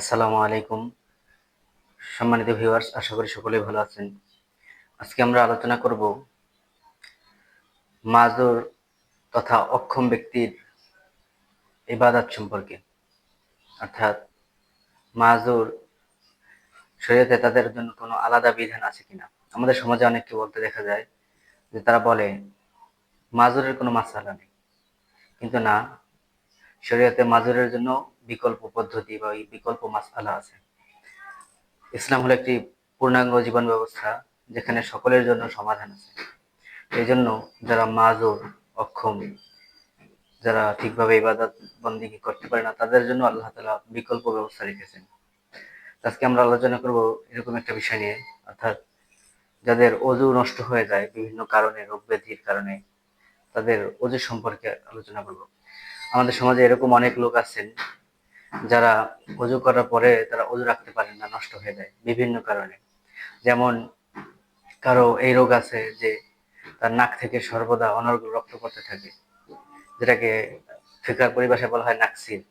আসসালামু আলাইকুম। সম্মানিত ভিউয়ার্স, আশা করি সকলেই ভালো আছেন। আজকে আমরা আলোচনা করব মাজুর তথা অক্ষম ব্যক্তির ইবাদত সম্পর্কে। অর্থাৎ মাজুর শরীয়তে তাদের জন্য কোনো আলাদা বিধান আছে কিনা? আমাদের সমাজে অনেককে বলতে দেখা যায় যে তারা বলে, মাজুরের কোনো মাসালা নেই। কিন্তু না, শরীয়তে মাজুরের জন্য বিকল্প পদ্ধতি বা বিকল্প মাসালা আছে। ইসলাম হলো একটি পূর্ণাঙ্গ জীবন ব্যবস্থা যেখানে সকলের জন্য সমাধান আছে। এই জন্য যারা মাজুর, অক্ষম, যারা ঠিকভাবে ইবাদত বন্দিগি করতে পারে না, তাদের জন্য আল্লাহ তালা বিকল্প ব্যবস্থা রেখেছেন। আজকে আমরা আলোচনা করব এরকম একটা বিষয় নিয়ে, অর্থাৎ যাদের অজু নষ্ট হয়ে যায় বিভিন্ন কারণে, রোগ ব্যাধির কারণে, তাদের অজু সম্পর্কে আলোচনা করব। আমাদের সমাজে এরকম অনেক লোক আছেন যারা অজু করার পরে তারা অজু রাখতে পারেন না, নষ্ট হয়ে যায় বিভিন্ন কারণে। যেমন কারও এই রোগ আছে যে তার নাক থেকে সর্বদা অনর্গল রক্ত পড়তে থাকে, যেটাকে ফিকার পরিভাষায় বলা হয় নাকসির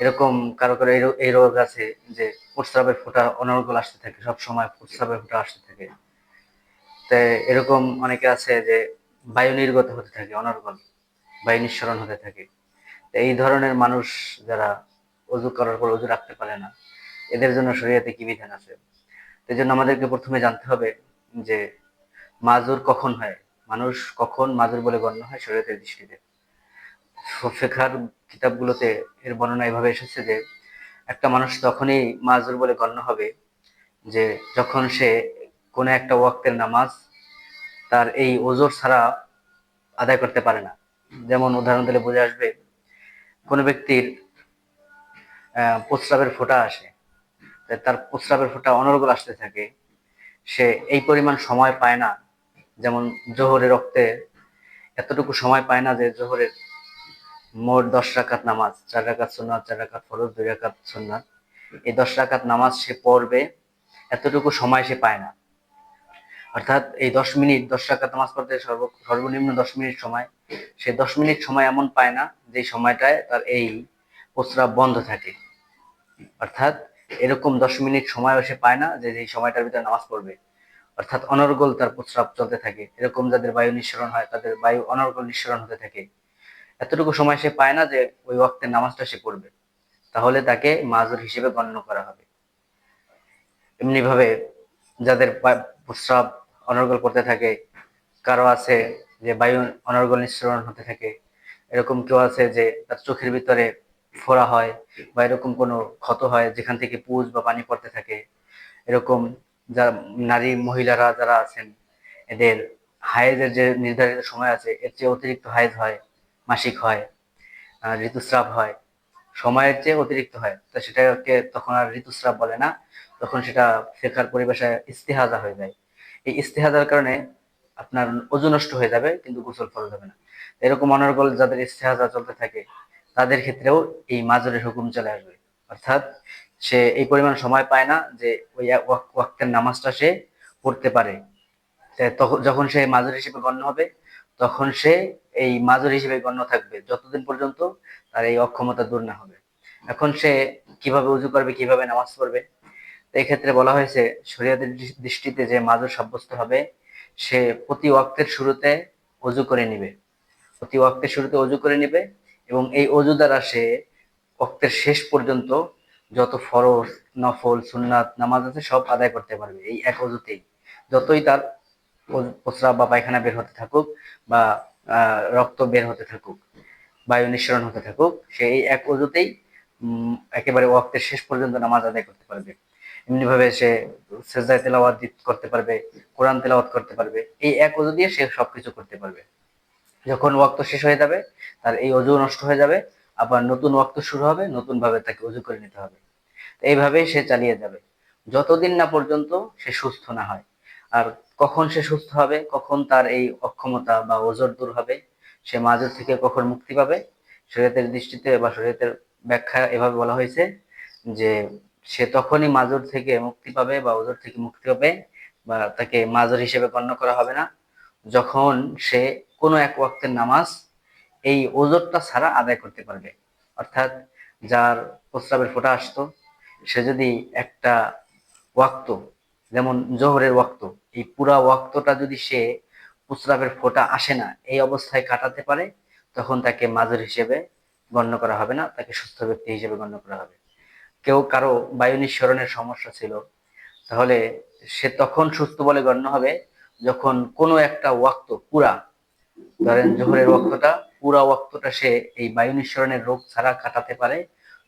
এরকম কারও কারও এই রোগ- আছে যে প্রস্রাবের ফোঁটা অনর্গল আসতে থাকে সব সময় প্রস্রাবের ফোঁটা আসতে থাকে। তাই এরকম অনেকে আছে যে বায়ু নির্গত হতে থাকে অনর্গল, বায়ু নিঃসরণ হতে থাকে। এই ধরনের মানুষ যারা অজু করার পর অজু রাখতে পারে না। এদের জন্য শরীয়তে কি বিধান আছে? এই জন্য আমাদেরকে প্রথমে জানতে হবে যে মাজুর কখন হয়? মানুষ কখন মাজুর বলে গণ্য হয় শরীয়তের দৃষ্টিতে? ফেখার কিতাবগুলোতে এর বর্ণনা এভাবে এসেছে যে একটা মানুষ তখনই মাজুর বলে গণ্য হবে যে যখন সে কোনো একটা ওয়াক্তের নামাজ তার এই ওজোর ছাড়া আদায় করতে পারে না। যেমন উদাহরণ দিলে বুঝে আসবে, কোনো ব্যক্তির প্রস্রাবের ফোঁটা আসে। তার প্রস্রাবের ফোঁটা অনর্গল আসতে থাকে। সে এই পরিমাণ সময় পায় না। যেমন জোহরের রক্তে এতটুকু সময় পায় না যে জোহরের মোট দশ রাকাত নামাজ, চার রাকাত সুন্নাত, চার রাকাত ফরজ, দুই রাকাত সুন্নাত। এই দশ রাকাত নামাজ সে পড়বে, এতটুকু সময় সে পায় না। অর্থাৎ এই দশ মিনিট, দশ রাকাত নামাজ পড়তে সর্ব, সর্বনিম্ন দশ মিনিট সময়, সে দশ মিনিট সময় এমন পায় না যে সময়টায় তার এই প্রস্রাব বন্ধ থাকে। অর্থাৎ এরকম দশ মিনিট সময়ও সে পায় না যে এই সময়টার ভিতরে নামাজ পড়বে। অর্থাৎ অনর্গল তার প্রস্রাব চলতে থাকে। এরকম যাদের বায়ু নিঃসরণ হয়, তাদের বায়ু অনর্গল নিঃসরণ হতে থাকে। এতটুকু সময় সে পায় না যে ওই ওয়াক্তের নামাজটা সে পড়বে। তাহলে তাকে মাজুর হিসেবে গণ্য করা হবে। এমনি ভাবে যাদের প্রস্রাব অনর্গল করতে থাকে, কারও আছে যে বায়ু অনর্গল নিঃসরণ হতে থাকে, এরকম কেউ আছে যে তার চোখের ভিতরে ফোড়া হয় বা এরকম কোনো ক্ষত হয় যেখান থেকে পুজ বা পানি পড়তে থাকে, এরকম যারা নারী মহিলারা যারা আছেন, এদের হায়েজের যে নির্ধারিত সময় আছে, এর চেয়ে অতিরিক্ত হায়েজ হয়, মাসিক হয় ঋতুস্রাব হয়। সময়ের চেয়ে অতিরিক্ত হয়। তো সেটাকে তখন আর ঋতুস্রাব বলে না। তখন সেটা ফেকার পরিবেশে ইস্তেহাজা হয়ে যায়। এই ইস্তেহাজার কারণে আপনার ওজন নষ্ট হয়ে যাবে, কিন্তু গোসল ফরজ হবে না। এরকম অনর্গল যাদের ইস্তেহাজা চলতে থাকে তাদের ক্ষেত্রেও এই মাজরের হুকুম চলে আসবে। অর্থাৎ সে এই পরিমাণ সময় পায় না যে ওই ওয়াক্তের নামাজটা সে পড়তে পারে। যখন সে মাজর হিসেবে গণ্য হবে, তখন সে এই মাজর হিসেবে গণ্য থাকবে। যতদিন পর্যন্ত তার এই অক্ষমতা দূর না হবে। এখন সে কীভাবে উজু করবে, কীভাবে নামাজ পড়বে এক্ষেত্রে বলা হয়েছে, শরীয়তের দৃষ্টিতে যে মাজর সাব্যস্ত হবে, সে প্রতি ওয়াক্তের শুরুতে অজু করে নিবে। প্রতি ওয়াক্তের শুরুতে অজু করে নিবে এবং এই অজু দ্বারা সে ওয়াক্তের শেষ পর্যন্ত যত ফরজ, নফল, সুন্নাত, নামাজ আছে সব আদায় করতে পারবে এই এক অজুতেই। যতই তার প্রস্রাব বা পায়খানা বের হতে থাকুক বা রক্ত বের হতে থাকুক, বায়ু নিঃসরণ হতে থাকুক, সে এই এক অজুতেই একেবারে ওয়াক্তের শেষ পর্যন্ত নামাজ আদায় করতে পারবে। এমনিভাবে সে সেজদায় তেলাওয়াত করতে পারবে, কোরআন তেলাওয়াত করতে পারবে, এই এক অজু দিয়ে সে সবকিছু করতে পারবে। যখন ওয়াক্ত শেষ হয়ে যাবে, তার এই অজু নষ্ট হয়ে যাবে, আবার নতুন ওয়াক্ত শুরু হবে নতুন ভাবে তাকে অজু করে নিতে হবে। এইভাবে সে চালিয়ে যাবে। যতদিন না পর্যন্ত সে সুস্থ না হয়। আর কখন সে সুস্থ হবে, কখন তার এই অক্ষমতা বা ওজোর দূর হবে, সে মাজুর থেকে কখন মুক্তি পাবে, শরীয়তের দৃষ্টিতে বা শরীয়তের ব্যাখ্যা এভাবে বলা হয়েছে যে, সে তখনই মাজুর থেকে মুক্তি পাবে বা ওজোর থেকে মুক্তি পাবে বা তাকে মাজুর হিসেবে গণ্য করা হবে না। যখন সে কোনো এক ওয়াক্তের নামাজ এই ওজোরটা ছাড়া আদায় করতে পারবে। অর্থাৎ যার প্রস্রাবের ফোঁটা আসতো, সে যদি একটা ওয়াক্ত, যেমন জোহরের ওয়াক্ত, এই পুরা ওয়াক্তটা যদি সে প্রস্রাবের ফোঁটা আসে না, এই অবস্থায় কাটাতে পারে, তখন তাকে মাজুর হিসেবে গণ্য করা হবে না, তাকে সুস্থ ব্যক্তি হিসেবে গণ্য করা হবে। কেউ কারও বায়ু নিঃসরণের সমস্যা ছিল, তাহলে সে তখন সুস্থ বলে গণ্য হবে যখন কোনো একটা ওয়াক্ত পুরা ধরেন জোহরের ওয়াক্তটা, পুরা ওয়াক্তটা সে এই বায়ু নিঃসরণের রোগ ছাড়া কাটাতে পারে,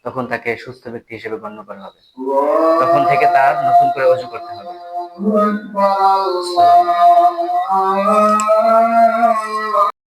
তখন তাকে সুস্থ ব্যক্তি হিসেবে গণ্য করা হবে। তখন থেকে তার নতুন করে অজু করতে হবে।